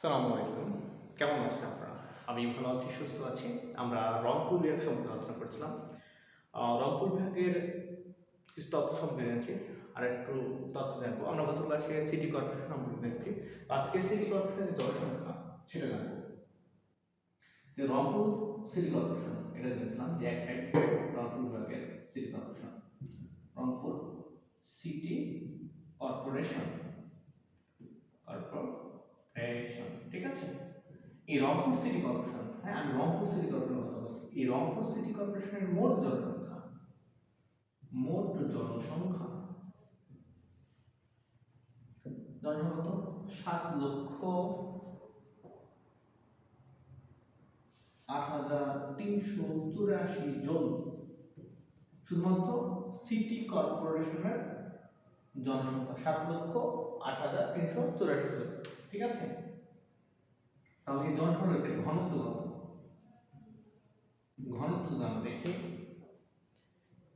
সালামু আলাইকুম। কেমন আছেন আপনারা? আমি ভালো আছি, সুস্থ আছি। আমরা রংপুর বিভাগ সম্পর্কে আলোচনা করছিলাম। রংপুর বিভাগের কিছু তথ্য সম্পর্কে জেনেছি। আর একটু তথ্য জানব। আমরা গত ক্লাসে সিটি কর্পোরেশন সম্পর্কে দেখছি আজকে সিটি কর্পোরেশনের জনসংখ্যা, সেটা জানব। যে রংপুর সিটি কর্পোরেশন এটা জেনেছিলাম যে একটা রংপুর বিভাগের city corporation Rangpur city corporation corporation ঠিক আছে? এই রংপুর সিটি কর্পোরেশন হ্যাঁ আমি রংপুর সিটি কর্পোরেশনের কথা বলছি। এই রংপুর সিটি কর্পোরেশনের মোট জনসংখ্যা মোট জনসংখ্যা জনসংখ্যা কত? সাত লক্ষ আট হাজার তিনশো চুরাশি জন। শুধুমাত্র সিটি কর্পোরেশনের জনসংখ্যা, সাত লক্ষ আট হাজার তিনশো চুরাশি জন। ঠিক আছে? তাহলে এই জনসংখ্যা রয়েছে? ঘনত্ব কত? ঘনত্ব যদি আমরা দেখি।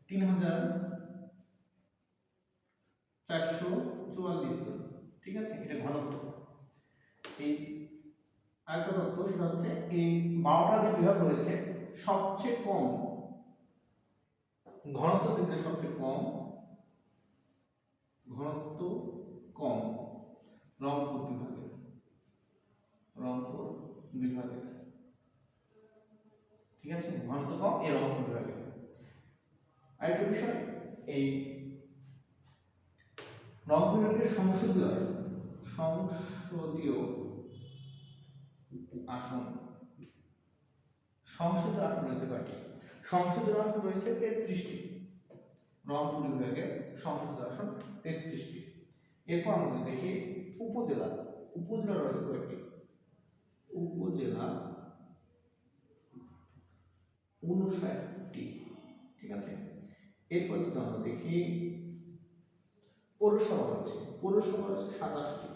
তিন হাজার চারশো চুয়াল্লিশ ঠিক আছে? এটা ঘনত্ব। এই আরেকটা তথ্য সেটা হচ্ছে এই বারোটা যে বিভাগ রয়েছে, সবচেয়ে কম, ঘনত্ব দিক সবচেয়ে কম, ঘনত্ব কম রংপুর বিভাগে। রংপুর বিভাগে ঠিক আছে? ঘনত্ব কম, এই রংপুর বিভাগে আরেকটা বিষয়, এই রংপুর বিভাগের সংসদীয় আসন সংসদীয় আসন। সংসদীয় আসন রয়েছে কয়টি? সংসদীয় আসন রয়েছে তেত্রিশটি। রংপুর বিভাগের সংসদীয় আসন তেত্রিশটি। এরপর আমরা দেখি উপজেলা। উপজেলা রয়েছে কয়েকটি উপজেলা উনষাটটি ঠিক আছে? এরপর যদি আমরা দেখি, পৌরসভা রয়েছে। পৌরসভা রয়েছে সাতাশটি।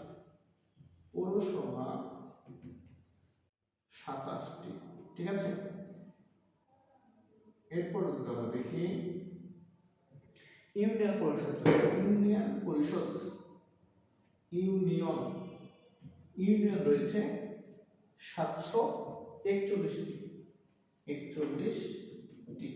পৌরসভা সাতাশটি, ঠিক আছে? এরপর যদি আমরা দেখি, ইউনিয়ন পরিষদ। ইউনিয়ন পরিষদ, ইউনিয়ন ইউনিয়ন রয়েছে সাতশো একচল্লিশটি একচল্লিশটি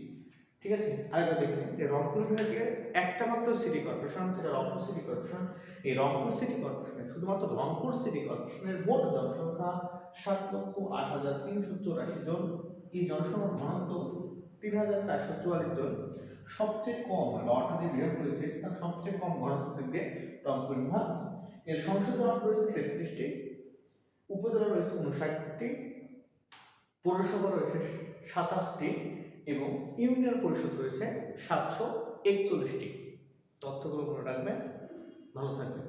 ঠিক আছে? আরেকটা দেখে নিন। যে রংপুর বিভাগের একটা মাত্র সিটি কর্পোরেশন সেটা রংপুর সিটি কর্পোরেশন এই রংপুর সিটি কর্পোরেশনের শুধুমাত্র রংপুর সিটি কর্পোরেশনের মোট জনসংখ্যা সাত লক্ষ আট হাজার তিনশো চৌরাশি জন। এই জনসংখ্যার ঘনত্ব তিন হাজার চারশো চুয়াল্লিশ জন। সবচেয়ে কম বারোটা যে বিভাগ রয়েছে তার সবচেয়ে কম ঘনত্ব দিক দিয়ে রংপুর বিভাগ। এর সংসদ আসন রয়েছে তেত্রিশটি। উপজেলা রয়েছে উনষাটটি, পৌরসভা রয়েছে সাতাশটি এবং ইউনিয়ন পরিষদ রয়েছে সাতশো একচল্লিশটি। তথ্যগুলো মনে রাখবেন। ভালো থাকবেন।